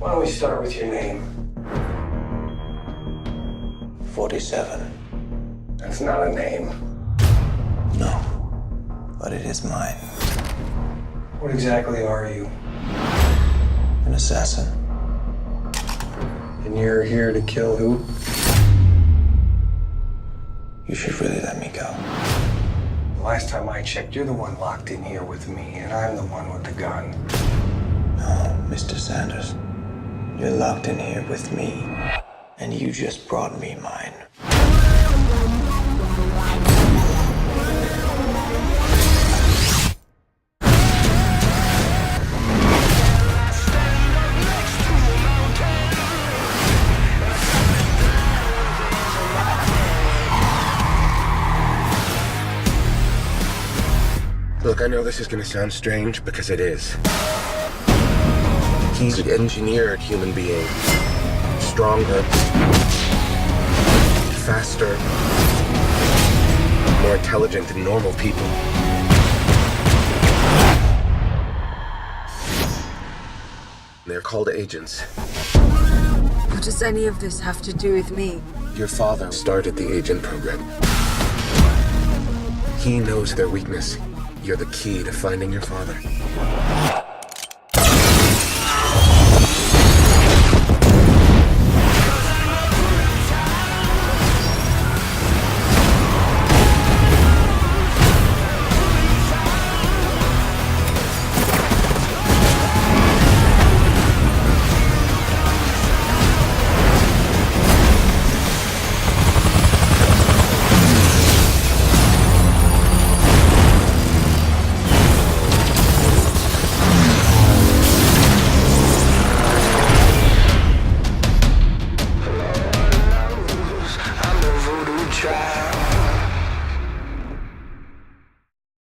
Why don't we start with your name? 47. That's not a name. No. But it is mine. What exactly are you? An assassin. And you're here to kill who? You should really let me go. The last time I checked, you're the one locked in here with me, and I'm the one with the gun. No, Mr. Sanders. You're locked in here with me. And you just brought me mine. Look, I know this is gonna sound strange because it is. He's an engineered human being. Stronger, faster, more intelligent than normal people. They're called agents. What does any of this have to do with me? Your father started the agent program. He knows their weakness. You're the key to finding your father. try.